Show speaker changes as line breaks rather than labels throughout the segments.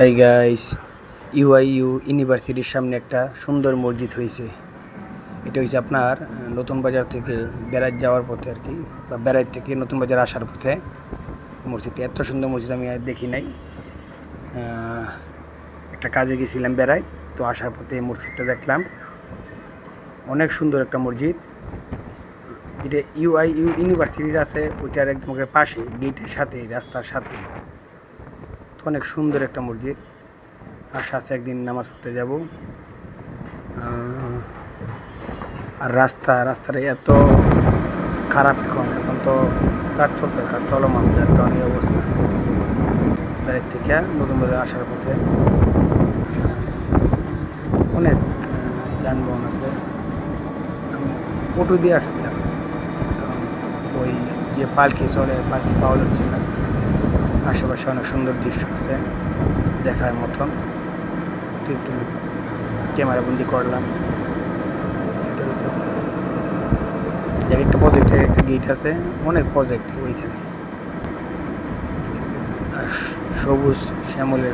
Hi guys UIU ইউনিভার্সিটির সামনে একটা সুন্দর মসজিদ হয়েছে। এটা হচ্ছে আপনার নতুন বাজার থেকে বেড়াত যাওয়ার পথে আর কি, বা বেড়াত থেকে নতুন বাজার আসার পথে। মসজিদটা এত সুন্দর মসজিদ আমি আর দেখি নাই। একটা কাজে গেছিলাম বেড়াই, তো আসার পথে এই মসজিদটা দেখলাম। অনেক সুন্দর একটা মসজিদ। এটা ইউআইইউ ইউনিভার্সিটির আছে, ওইটার একদম পাশে গেটের সাথে, রাস্তার সাথে। তো অনেক সুন্দর একটা মসজিদ। আশা আছে একদিন নামাজ পড়তে যাব। আর রাস্তা রাস্তাটা এত খারাপ এখন। এখন তো কাজ চলতে চলমান, যার কারণে এই অবস্থা। বাইরের থেকে নতুন বাজার আসার পথে অনেক যানবাহন আছে। অটো দিয়ে আসছিলাম। ওই যে পালকি চলে, পালকি পাওয়া যাচ্ছে না। আশেপাশে অনেক সুন্দর দৃশ্য আছে, দেখার মতন। তো একটু ক্যামেরা বন্দি করলাম। এক একটা প্রজেক্টের একটা গেট আছে, অনেক প্রজেক্ট ওইখানে। ঠিক আছে? আর সবুজ শ্যামলের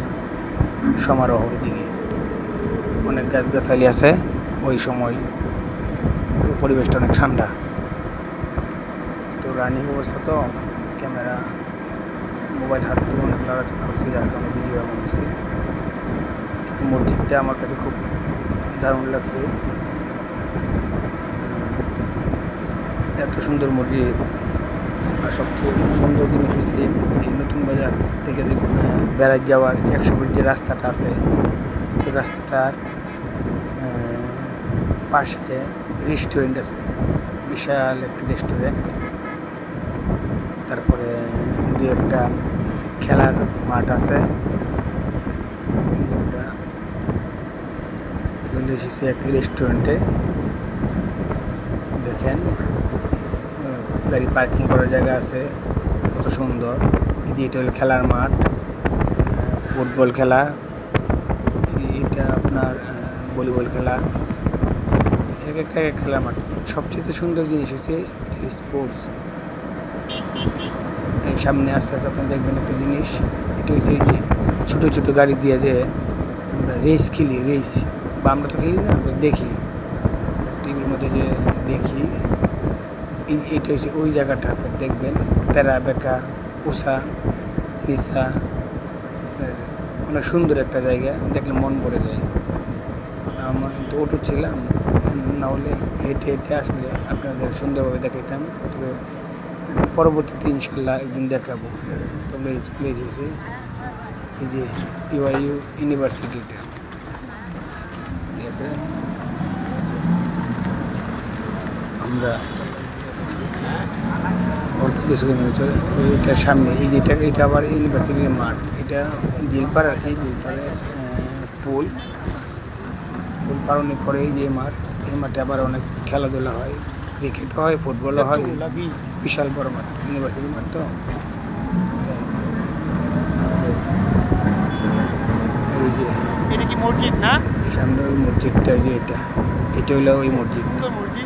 সমারোহ ওইদিকে। অনেক গাছগাছালি আছে ওই সময়। পরিবেশটা অনেক ঠান্ডা। তো রানিং অবস্থা তো ক্যামেরা মোবাইল হাত দিয়ে অনেক লড়াচড়া করছি যার কারণে ভিডিও এমন হয়েছে মসজিদটা আমার কাছে খুব দারুণ লাগছে। এত সুন্দর মসজিদ। আর সবচেয়ে সুন্দর জিনিস হচ্ছে এই নতুন বাজার থেকে যে বেড়াত যাওয়ার একশো ফিট যে রাস্তাটা আছে ওই রাস্তাটার পাশে রেস্টুরেন্ট আছে। বিশাল একটি রেস্টুরেন্ট তারপরে দু একটা খেলার মাঠ আছে। চলে এসেছি একটি রেস্টুরেন্টে দেখেন গাড়ি পার্কিং করার জায়গা আছে, কত সুন্দর। যে এটা হলো খেলার মাঠ ফুটবল খেলা। এটা আপনার ভলিবল খেলা। এক একটা এক এক খেলার মাঠ। সবচেয়ে সুন্দর জিনিস হচ্ছে স্পোর্টস এই সামনে আস্তে আস্তে আপনি দেখবেন একটা জিনিস। এটা হচ্ছে যে ছোটো ছোটো গাড়ি দিয়ে যে আমরা রেস খেলি রেস বা আমরা তো খেলি না দেখি। টিভির মধ্যে যে দেখি এটা হচ্ছে ওই জায়গাটা আপনি দেখবেন। তেরা বেকা, উষা নিশা অনেক সুন্দর একটা জায়গা, দেখলে মন ভরে যায়। আমার তো অটো ছিলাম, না হলে হেঁটে হেঁটে আসলে আপনাদের সুন্দরভাবে দেখাইতাম। তবে পরবর্তীতে ইনশাল্লাহ একদিন দেখাবো। এই চলে এসেছি। এই যে ইউআইইউ ইউনিভার্সিটিটা ঠিক আছে? আমরা অল্প এটার সামনে, এই যে এটা এটা আবার ইউনিভার্সিটির মাঠ। এটা জিলপার আর কি, জিলপাড়ের পুল। ফুল পালনের পরে এই যে মাঠ, এই মাঠে আবার অনেক খেলাধুলা হয় ক্রিকেট হয়, ফুটবলও হয়। বিশাল বড় মাঠ ইউনিভার্সিটি মাঠ তো। এই যে
এটা কি মসজিদ না?
সামনে ওই মসজিদটা যে এটা এটা হলো ওই মসজিদ।
মসজিদ?